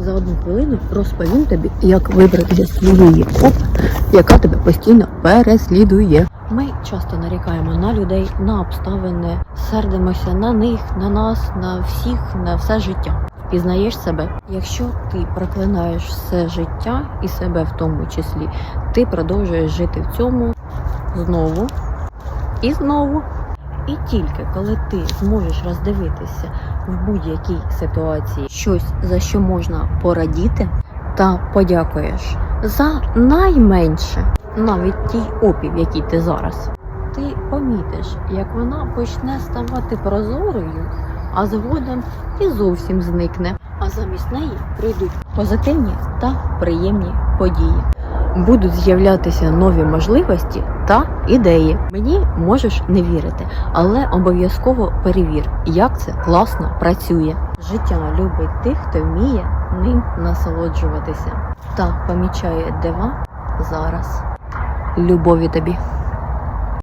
за одну хвилину розповім тобі, як вибратися з цієї копи, яка тебе постійно переслідує. Ми часто нарікаємо на людей, на обставини, сердимося на них, на нас, на всіх, на все життя. Пізнаєш себе, якщо ти проклинаєш все життя і себе в тому числі, ти продовжуєш жити в цьому знову і знову. І тільки коли ти зможеш роздивитися в будь-якій ситуації щось, за що можна порадіти, та подякуєш за найменше, навіть тій опів, який ти зараз, ти помітиш, як вона почне ставати прозорою, а згодом і зовсім зникне. А замість неї прийдуть позитивні та приємні події. Будуть з'являтися нові можливості та ідеї. Мені можеш не вірити, але обов'язково перевір, як це класно працює. Життя любить тих, хто вміє ним насолоджуватися та помічає дива зараз. Любові тобі!